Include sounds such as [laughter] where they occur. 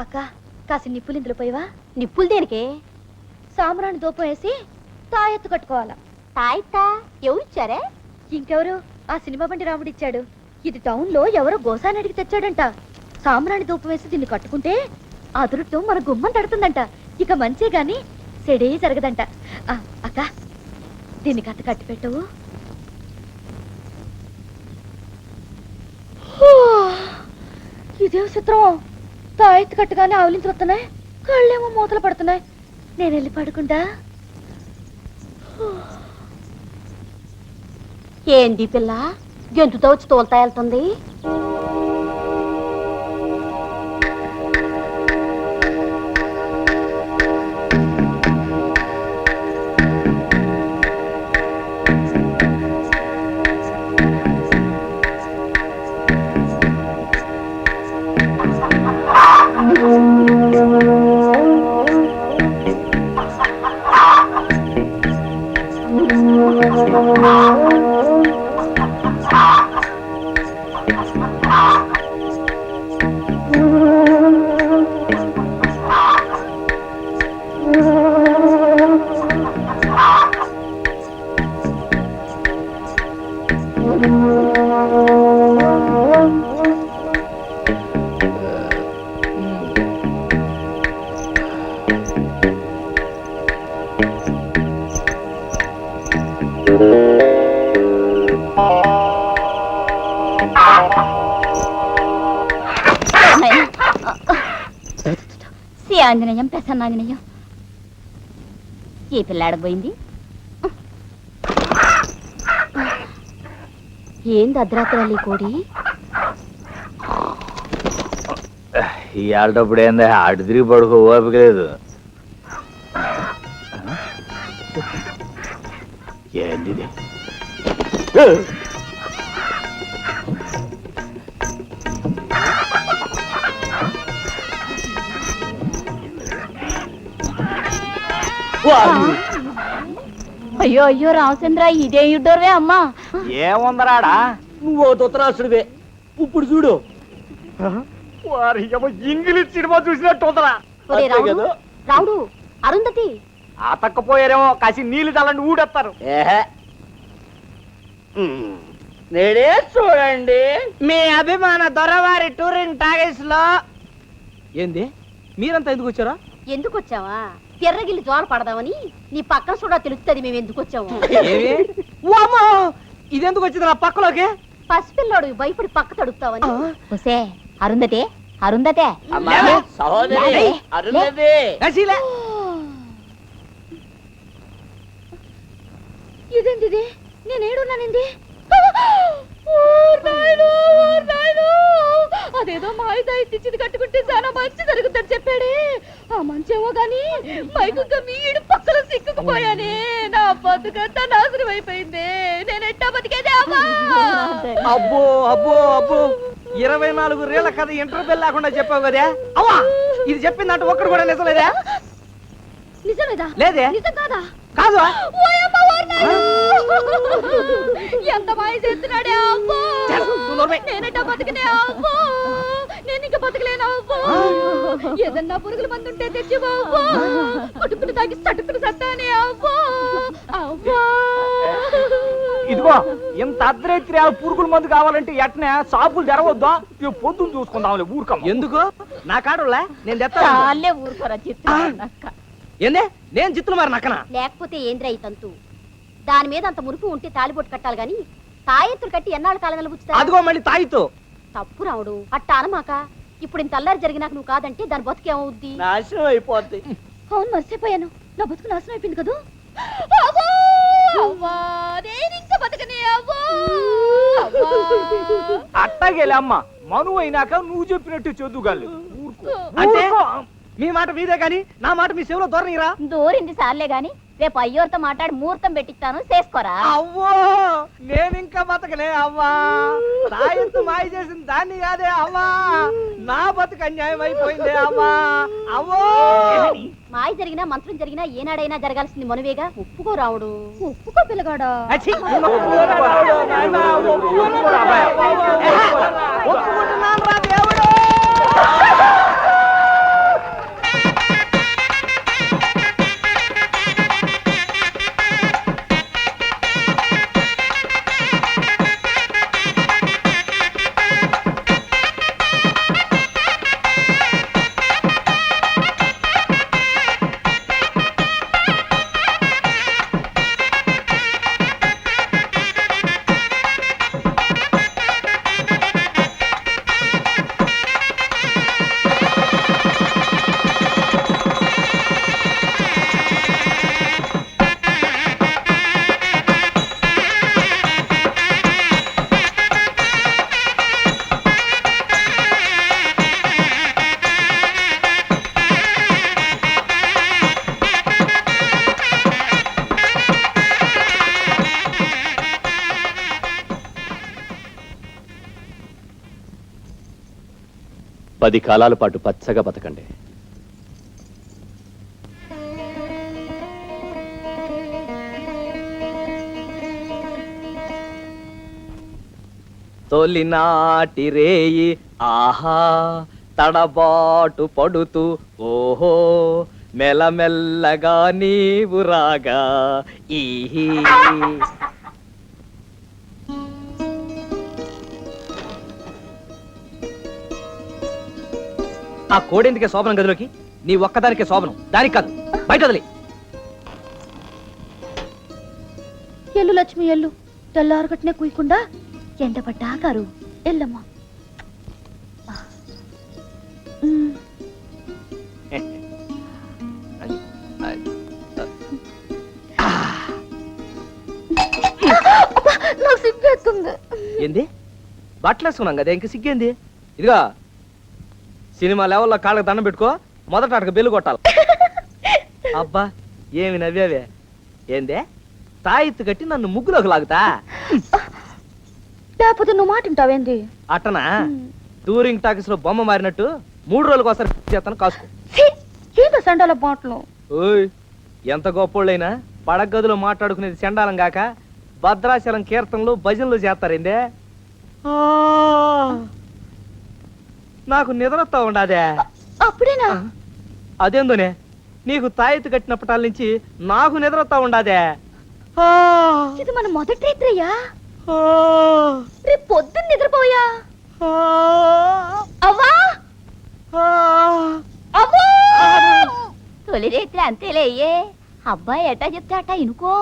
అక్క కాసి నిప్పులు ఇందులో పోయివా? నిప్పులు దేనికే? సాంబ్రాణి దూపం వేసి తాయెత్తు కట్టుకోవాలా. తాయితా ఎవరు ఇచ్చారే? ఇంకెవరు? ఆ సినిమా బండి రాముడు ఇచ్చాడు. ఇది టౌన్లో ఎవరో గోసాని అడిగి తెచ్చాడంట. సాంబ్రాణి దూపం వేసి దీన్ని కట్టుకుంటే అదురుతో మన గుమ్మం తడుతుందంట. ఇక మంచే గాని సెడే జరగదంట. ఆ, అక్క దీన్ని కథ కట్టి పెట్టవు. ఇదేం చిత్రం? తాయెత్తు కట్టుగానే ఆవులించి వస్తున్నాయి. కళ్ళేమో మూతలు పడుతున్నాయి. నేను వెళ్ళి పడుకుంటా. ఏంది పిల్ల? గెంతుతో వచ్చి తోలుతా వెళ్తుంది? శ్రీ ఆంజనేయం ప్రసన్నాంజనేయం ఈ పిల్ల ఆడపోయింది ఏంది అర్ధరాత్రి కోడి? ఇవాళప్పుడు ఏందా ఆడు తిరిగి పడుకో ఓపిక లేదు. ఏంది? అయ్యో అయ్యో రామచంద్ర ఇదే యుడ్డోర్వే అమ్మా ఏముందరాడా? నువ్వు దుత్తరాసుడివే ఇప్పుడు చూడు. వారి ఇంగ్లీష్ సినిమా చూసినట్టు ఉందరా? రావుడు అరుంధతి. అతక్కపోయారేమో కాసి ఊడేస్తారు ఏహే. ఉమ్. నేడే చూడండి మీ అభిమాన దొరవారి టూరింగ్ టాగేస్లో ఏంది? మీరంతా ఎందుకు వచ్చారా? ఎందుకు వచ్చావా? ఎర్రగిల్లి జోల పడదామని నీ పక్కన చూడ తెలుస్తుంది మేము ఎందుకు వచ్చాము. ఏమి? వామ్మో! ఇదెందుకు వచ్చింది నా పక్కలోకి? పసిపిల్లోడు భయపడి పక్క తడుపుతావని. ఒసే అరుంధతే అరుంధతే. సహోదరి అరుంధతి. ఇదేంటి ఇది ఓర్ నాయనో. అదేదో మాయిదా ఇచ్చింది కట్టుకుంటే చాలా మంచి జరుగుతుంది చెప్పాడే. ఆ మంచేమో గాని మైకుగా మీడు పక్కన సిక్కుకుపోయానే. నా బతుకంతా నాశనం అయిపోయింది. నేను ఎట్టా బతికేదే అమ్మా అబ్బో అబ్బో అబ్బో! ఇరవై నాలుగు రేళ్ళ కథ ఇంటర్వెల్ లేకుండా చెప్పావు కదా? అవ్వా! ఇది చెప్పిందంటే ఒక్కడు కూడా నిజలేదా? నిజమేదా? లేదే? నిజం కాదా? కాదు. ఎంత మాయ చేస్తున్నాడే నోర్మై. నేనట బతికినే అవ్వో? నేను ఇంకా బతకలేను అవ్వో? ఏదన్నా పురుగుల మందు ఉంటే తెచ్చి అవ్వో? కొట్టుకుని తాగి చటుకుని సత్తానే అవ్వో? అవ్వో. ఇదిగో ఇంత అర్ధరాత్రి ఆ పురుగుల మందు కావాలంటే ఎట్నే షాపులు తెరవద్దా? ఇక పొద్దున్న చూసుకుందాంలే ఊరుకమ్మ. ఎందుకు? నా కాడులే నేను తెస్తాను చాలే ఊరుకోరా చిత్త ఏందే? నేను చిత్తులు మరి నక్కన లేకపోతే ఏంద్రా ఈ తంతు? దాని మీద అంత మురుపు ఉంటే తాలిబొట్టు కట్టాలి గాని తాయెత్తులు కట్టి ఎన్నాళ్ళ కాలం నిలబుచ్చుతా అదిగో మళ్ళీ తాయితో తప్పు రావుడు. అట్ట అనమాక. ఇప్పుడు ఇంత అల్లరి జరిగినాక నువ్వు కాదంటే దాని బతుకేమవుద్ది నాశనం అయిపోద్ది. అవును మర్చిపోయాను. నా బతుకు నాశనం అయిపోయింది కదూ? అవ్వో! అవ్వా! నేను ఇంకా బతకనే అవ్వో! అవ్వా! అట్టాగేలే అమ్మ. మనువు అయినాక నువ్వు చెప్పినట్టు చదువుగాలి అంటే? మీ మాట మీదే కానీ నా మాట మీ చెవిలో దూరనిరా? దూరింది సార్లే గాని రేపు అయ్యోర్తో మాట్లాడి ముహూర్తం పెట్టిస్తాను చేసుకోరా. అవ్వో నేను ఇంకా బతకలే అవ్వా. తాయెత్తు మాయ చేసిన దాన్ని కాదే అవ్వా. నా బతుకు అన్యాయం అయిపోయిందే అవ్వా. అవ్వో. మాయ జరిగినా మంత్రం జరిగినా ఏనాడైనా జరగాల్సింది మనవేగా? ఒప్పుకో రావుడు. ఒప్పుకో పిల్లగాడా. అచ్చి, ఒప్పుకోరా నాయనా, ఒప్పుకోరా. ఏహే, ఒప్పుకుంటున్నాను పది కాలాల పాటు పచ్చగా బతకండి. తొలినాటి రేయి ఆహా తడబాటు పడుతూ ఓహో మెల్లమెల్లగా నీవు రాగా ఈహి ఆ కోడెందుకే శోభనం గదిలోకి? నీ ఒక్కదానికే శోభనం. దానికి కాదు. బయట వదిలి. ఎల్లు లక్ష్మి ఎల్లు. తెల్లారగట్నే కుయకుండా ఎండపడ్డా గారు ఎల్లమ్మా. ఉమ్. నాకు సిగ్గేస్తుంది ఏంది? బట్టలు వేసుకున్నాం కదా ఇంక సిగ్గేంది? ఇదిగా సినిమా లెవెల్లో కాళ్ళకి దండం పెట్టుకో మొదట అటక బెల్లు కొట్టాలి. [laughs] అబ్బా ఏమి నవ్వావే? ఏందే? తాయిత్తు కట్టి నన్ను ముగ్గులోకి లాగుతా? లేకపోతే నువ్వు మాట వింటావేంది అట్టనా? టూరింగ్ టాకీస్లో బొమ్మ మారినట్టు మూడు రోజులకు ఒకసారి చేస్తాను కాసుకో. ఏంటో సండాల బాటలు ఓయ్ ఎంత గొప్పోళ్ళైనా పడగదిలో మాట్లాడుకునేది చండాలం గాక భద్రాచలం కీర్తనలు భజనలు చేస్తారేందే ఆ, నాకు నిద్రతో ఉండదే. అప్పుడేనా? అదేందోనే? నీకు తాయెత్తు కట్టినప్పటాల నుంచి నాకు నిద్రతో ఉండదే. ఇది మన మొదటి రైత్రయ్యా. రేపు పొద్దున్న నిద్రపోయా? అవ్వా? తొలి రేత్రి అంతేలే అయ్యే. అబ్బాయి ఎట్టా చెప్తే అట్టా ఇనుకో.